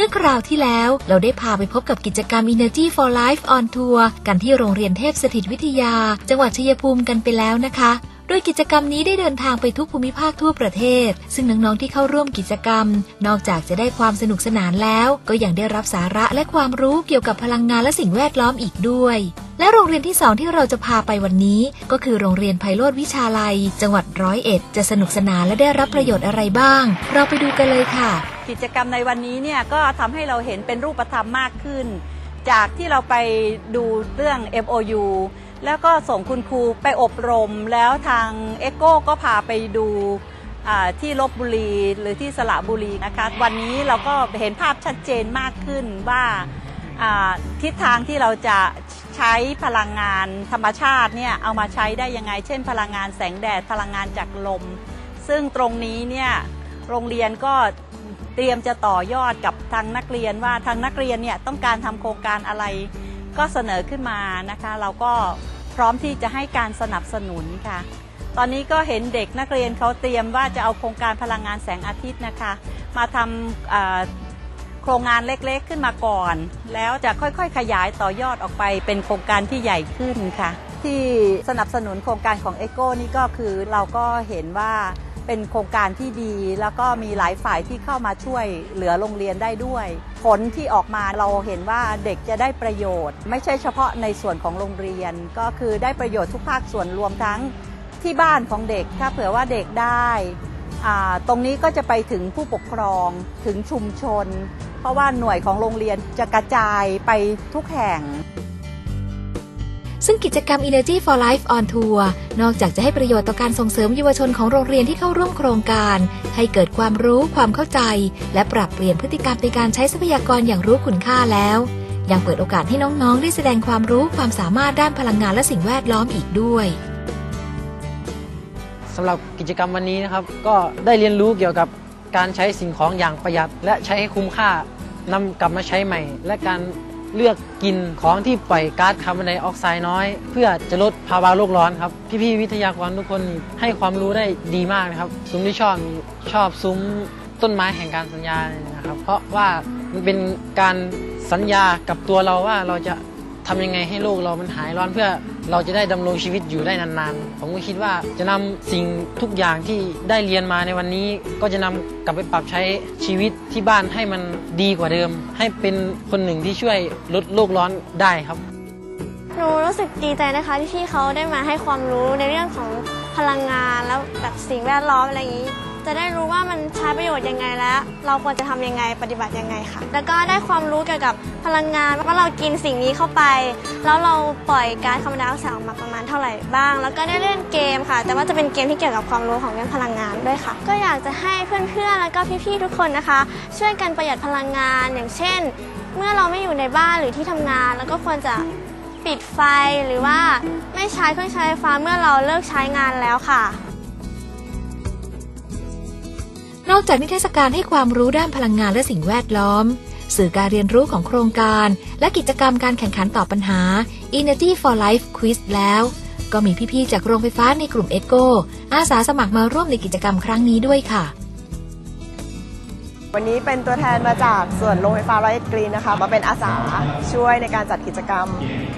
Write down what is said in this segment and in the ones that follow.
มื่อคราวที่แล้วเราได้พาไปพบกับกิจกรรม Energy for Life on Tour กันที่โรงเรียนเทพสถิตวิทยา จังหวัดชัยภูมิกันไปแล้วนะคะโดยกิจกรรมนี้ได้เดินทางไปทุกภูมิภาคทั่วประเทศ ซึ่งน้องๆที่เข้าร่วมกิจกรรม นอกจากจะได้ความสนุกสนานแล้ว ก็ยังได้รับสาระและความรู้เกี่ยวกับพลังงานและสิ่งแวดล้อมอีกด้วย และโรงเรียนที่สองที่เราจะพาไปวันนี้ ก็คือโรงเรียนไพโรธวิชาลัย จังหวัดร้อยเอ็ด จะสนุกสนานและได้รับประโยชน์อะไรบ้าง เราไปดูกันเลยค่ะ กิจกรรมในวันนี้เนี่ยก็ทำให้เราเห็นเป็นรูปธรรมมากขึ้น จากที่เราไปดูเรื่อง MOU แล้วก็ส่งคุณครูไปอบรม แล้วทางเอโก้ก็พาไปดูที่ลบบุรีหรือที่สระบุรีนะคะ วันนี้เราก็เห็นภาพชัดเจนมากขึ้นว่าทิศทางที่เราจะใช้พลังงานธรรมชาติเนี่ยเอามาใช้ได้ยังไง เช่น พลังงานแสงแดดพลังงานจากลม ซึ่งตรงนี้เนี่ยโรงเรียนก็ เตรียมจะต่อยอดกับทางนักเรียนว่าทางนักเรียนเนี่ยต้องการทำโครงการอะไร ก็เสนอขึ้นมานะคะ เราก็พร้อมที่จะให้การสนับสนุนค่ะ ตอนนี้ก็เห็นเด็กนักเรียนเขาเตรียมว่าจะเอาโครงการพลังงานแสงอาทิตย์นะคะ มาทำโครงงานเล็กๆขึ้นมาก่อน แล้วจะค่อยๆ ขยายต่อยอดออกไปเป็นโครงการที่ใหญ่ขึ้นค่ะ ที่สนับสนุนโครงการของเอโก้นี่ก็คือเราก็เห็นว่า เป็นโครงการที่ดี แล้วก็มีหลายฝ่ายที่เข้ามาช่วยเหลือโรงเรียนได้ด้วย ผลที่ออกมาเราเห็นว่าเด็กจะได้ประโยชน์ ไม่ใช่เฉพาะในส่วนของโรงเรียน ก็คือได้ประโยชน์ทุกภาคส่วนรวมทั้งที่บ้านของเด็กถ้าเผื่อว่าเด็กได้ตรงนี้ก็จะไปถึงผู้ปกครองถึงชุมชน เพราะว่าหน่วยของโรงเรียนจะกระจายไปทุกแห่ง ซึ่งกิจกรรม Energy for Life on Tour นอกจากจะให้ประโยชน์ต่อการส่งเสริมเยาวชนของโรงเรียนที่เข้าร่วมโครงการ ให้เกิดความรู้ความเข้าใจ และปรับเปลี่ยนพฤติกรรมในการใช้ทรัพยากรอย่างรู้คุณค่าแล้ว ยังเปิดโอกาสให้น้องๆ ได้แสดงความรู้ความสามารถด้านพลังงานและสิ่งแวดล้อมอีกด้วยสำหรับกิจกรรมวันนี้นะครับ ก็ได้เรียนรู้เกี่ยวกับการใช้สิ่งของอย่างประหยัด และใช้ให้คุ้มค่านำกลับมาใช้ใหม่ และการ เลือกกินของที่ปล่อยก๊าซคาร์บอนไดออกไซด์น้อย เพื่อจะลดภาวะโลกร้อนครับ พี่ๆวิทยากรทุกคนให้ความรู้ได้ดีมากนะครับ ซุ้มที่ชอบชอบซุ้มต้นไม้แห่งการสัญญานะครับ เพราะว่ามันเป็นการสัญญากับตัวเราว่าเราจะทำยังไงให้โลกเรามันหายร้อนเพื่อ เราจะได้ดำรงชีวิตอยู่ได้นานๆ ผมก็คิดว่าจะนำสิ่งทุกอย่างที่ได้เรียนมาในวันนี้ ก็จะนำกลับไปปรับใช้ชีวิตที่บ้านให้มันดีกว่าเดิม ให้เป็นคนหนึ่งที่ช่วยลดโลกร้อนได้ครับหนูรู้สึกดีใจนะคะที่พี่เขาได้มาให้ความรู้ในเรื่องของพลังงานแล้วแบบสิ่งแวดล้อมอะไรอย่างนี้ จะได้รู้ว่ามันใช้ประโยชน์ยังไงและเราควรจะทำยังไงปฏิบัติยังไงค่ะ แล้วก็ได้ความรู้เกี่ยวกับพลังงานว่าเรากินสิ่งนี้เข้าไป แล้วเราปล่อยก๊าซคาร์บอนไดออกไซด์ออกมาประมาณเท่าไหร่บ้าง แล้วก็ได้เล่นเกมค่ะ แต่ว่าจะเป็นเกมที่เกี่ยวกับความรู้ของเรื่องพลังงานด้วยค่ะ ก็อยากจะให้เพื่อนๆแล้วก็พี่ๆทุกคนนะคะ ช่วยกันประหยัดพลังงานอย่างเช่น เมื่อเราไม่อยู่ในบ้านหรือที่ทำงาน แล้วก็ควรจะปิดไฟหรือว่าไม่ใช้เครื่องใช้ไฟฟ้าเมื่อเราเลิกใช้งานแล้วค่ะ นอกจากนิทรรศการให้ความรู้ด้านพลังงานและสิ่งแวดล้อม สื่อการเรียนรู้ของโครงการ และกิจกรรมการแข่งขันตอบปัญหา Energy for Life Quiz แล้ว ก็มีพี่ ๆ จากโรงไฟฟ้าในกลุ่มเอโกอาสาสมัครมาร่วมในกิจกรรมครั้งนี้ด้วยค่ะ วันนี้เป็นตัวแทนมาจากส่วนโรงไฟฟ้าร้อยเอ็ดกรีนนะคะ มาเป็นอาสาช่วยในการจัดกิจกรรม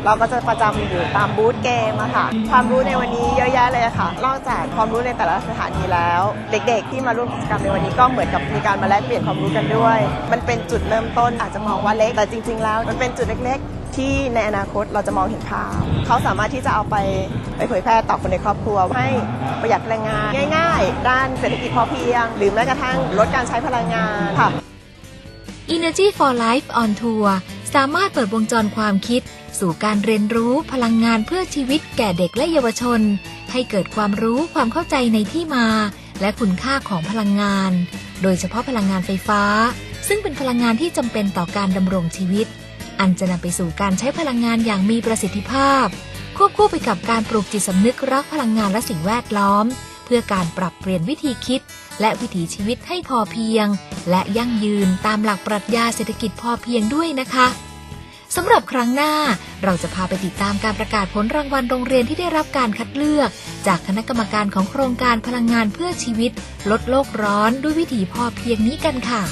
เราก็จะประจำอยู่ตามบูธเกมอะค่ะ ความรู้ในวันนี้เยอะแยะเลยะค่ะ นอกจากความรู้ในแต่ละสถานีแล้ว เด็กๆ ที่มาร่วมกิจกรรมในวันนี้ก็เหมือนกับมีการมาแลกเปลี่ยนความรู้กันด้วย มันเป็นจุดเริ่มต้นอาจจะมองว่าเล็กแต่จริง ๆ แล้ว มันเป็นจุดเล็กๆ ที่ในอนาคตเราจะมองเห็นภาพเขาสามารถที่จะเอาไปไปเผยแพร่ต่อคนในครอบครัว ให้ประหยัดพลังงานง่าย ๆ ด้านเศรษฐกิจพอเพียง หรือแม้กระทั่งลดการใช้พลังงานค่ะ Energy for Life on Tour สามารถเปิดวงจรความคิด สู่การเรียนรู้พลังงานเพื่อชีวิตแก่เด็กและเยาวชน ให้เกิดความรู้ความเข้าใจในที่มา และคุณค่าของพลังงาน โดยเฉพาะพลังงานไฟฟ้า ซึ่งเป็นพลังงานที่จำเป็นต่อการดำรงชีวิต อันจะนำไปสู่การใช้พลังงานอย่างมีประสิทธิภาพ ควบคู่ไปกับการปลูกจิตสำนึกรักพลังงานและสิ่งแวดล้อม เพื่อการปรับเปลี่ยนวิธีคิด และวิถีชีวิตให้พอเพียง และยั่งยืนตามหลักปรัชญาเศรษฐกิจพอเพียงด้วยนะคะสำหรับครั้งหน้าเราจะพาไปติดตามการประกาศผลรางวัลโรงเรียนที่ได้รับการคัดเลือก จากคณะกรรมการของโครงการพลังงานเพื่อชีวิต ลดโลกร้อนด้วยวิถีพอเพียงนี้กันค่ะ